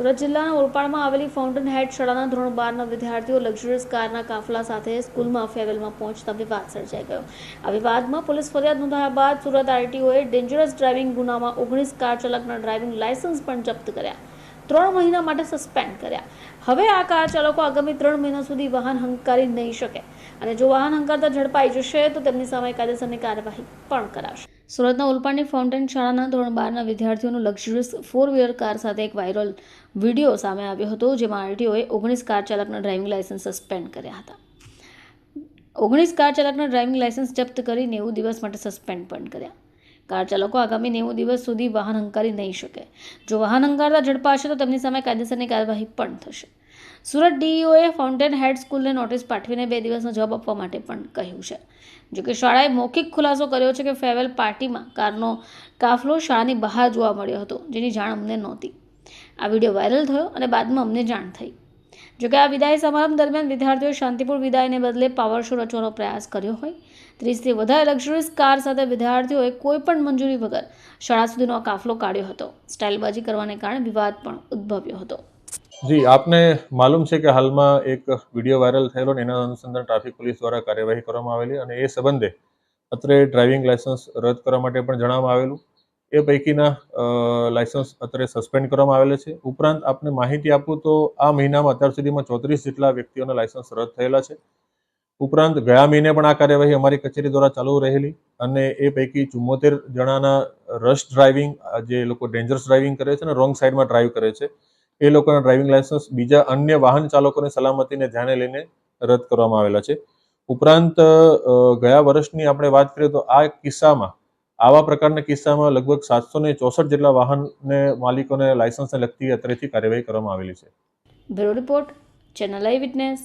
સુરત જિલ્લાના ઓલપાડમાં આવેલી ફાઉન્ટેન હેડ શાળાના ધોરણ બારના વિદ્યાર્થીઓ લક્ઝુરિયસ કારના કાફલા સાથે સ્કૂલમાં ફેવેલમાં પહોંચતા વિવાદ સર્જાઈ ગયો. આ વિવાદમાં પોલીસ ફરિયાદ નોંધાયા બાદ સુરત આરટીઓએ ડેન્જરસ ડ્રાઇવિંગ ગુનામાં ઓગણીસ કાર ચાલકના ડ્રાઇવિંગ લાયસન્સ પણ જપ્ત કર્યા. ત્રણ મહિના માટે સસ્પેન્ડ કર્યા. હવે આ કાર ચાલકો આગામી ત્રણ મહિના સુધી વાહન હંકારી નહીં શકે. અને જો વાહન હંકારતા ઝડપાઈ જશે, તો તેમની સામે કાયદેસરની કાર્યવાહી પણ કરાશે. સુરતના ઉલપાડની ફાઉન્ટેન શાળાના ધોરણ બારના વિદ્યાર્થીઓનું લક્ઝરિયસ ફોર વ્હીલર કાર સાથે એક વાયરલ વીડિયો સામે આવ્યો હતો, જેમાં આરટીઓએ ઓગણીસ કાર ચાલકના ડ્રાઇવિંગ લાયસન્સ સસ્પેન્ડ કર્યા હતા. ઓગણીસ કાર ચાલકના ડ્રાઇવિંગ લાયસન્સ જપ્ત કરી નેવું દિવસ માટે સસ્પેન્ડ પણ કર્યા. કાર ચાલકો આગામી નેવું દિવસ સુધી વાહન હંકારી નહીં શકે. જો વાહન હંકારતા ઝડપાશે તો તેમની સામે કાયદેસરની કાર્યવાહી પણ થશે. સુરત ડીઈઓએ ફાઉન્ટેન હેડ સ્કૂલને નોટિસ પાઠવીને બે દિવસનો જવાબ આપવા માટે પણ કહ્યું છે. જોકે શાળાએ મૌખિક ખુલાસો કર્યો છે કે ફેરવેલ પાર્ટીમાં કારનો કાફલો શાળાની બહાર જોવા મળ્યો હતો, જેની જાણ અમને નહોતી. આ વીડિયો વાયરલ થયો અને બાદમાં અમને જાણ થઈ. જોકે આ વિદાય સમારંભ દરમિયાન વિદ્યાર્થીઓએ શાંતિપૂર્ણ વિદાયને બદલે પાવર શો રચવાનો પ્રયાસ કર્યો હોય. ત્રીસથી વધારે લક્ઝરીસ કાર સાથે વિદ્યાર્થીઓએ કોઈપણ મંજૂરી વગર શાળા સુધીનો આ કાફલો કાઢ્યો હતો. સ્ટાઇલબાજી કરવાને કારણે વિવાદ પણ ઉદ્ભવ્યો હતો. જી, આપને માલુમ છે કે હાલમાં એક વીડિયો વાયરલ થયેલો ને એના અનુસંધાન ટ્રાફિક પોલીસ દ્વારા કાર્યવાહી કરવામાં આવેલી અને એ સંબંધે અત્રે ડ્રાઇવિંગ લાયસન્સ રદ કરવા માટે પણ જણાવવામાં આવેલું. એ પૈકીના લાયસન્સ અત્યારે સસ્પેન્ડ કરવામાં આવેલા છે. ઉપરાંત આપને માહિતી આપું તો આ મહિનામાં અત્યાર સુધીમાં ચોત્રીસ જેટલા વ્યક્તિઓના લાયસન્સ રદ થયેલા છે. ઉપરાંત ગયા મહિને પણ આ કાર્યવાહી અમારી કચેરી દ્વારા ચાલુ રહેલી અને એ પૈકી ચુમ્મોતેર જણાના રશ ડ્રાઇવિંગ જે લોકો ડેન્જરસ ડ્રાઇવિંગ કરે છે અને રોંગ સાઈડમાં ડ્રાઇવ કરે છે, એ લોકોના ડ્રાઇવિંગ લાયસન્સ બીજા અન્ય વાહન ચાલકોની સલામતીને ધ્યાને લઈને રદ કરવામાં આવેલા છે. ઉપરાંત ગયા વર્ષની આપણે વાત કરીએ તો આ કિસ્સામાં આવા પ્રકારના કિસ્સામાં લગભગ સાતસો ને ચોસઠ જેટલા વાહનને માલિકોને લાયસન્સને લગતી અત્રેથી કાર્યવાહી કરવામાં આવેલી છે. Bureau report, channel eyewitness.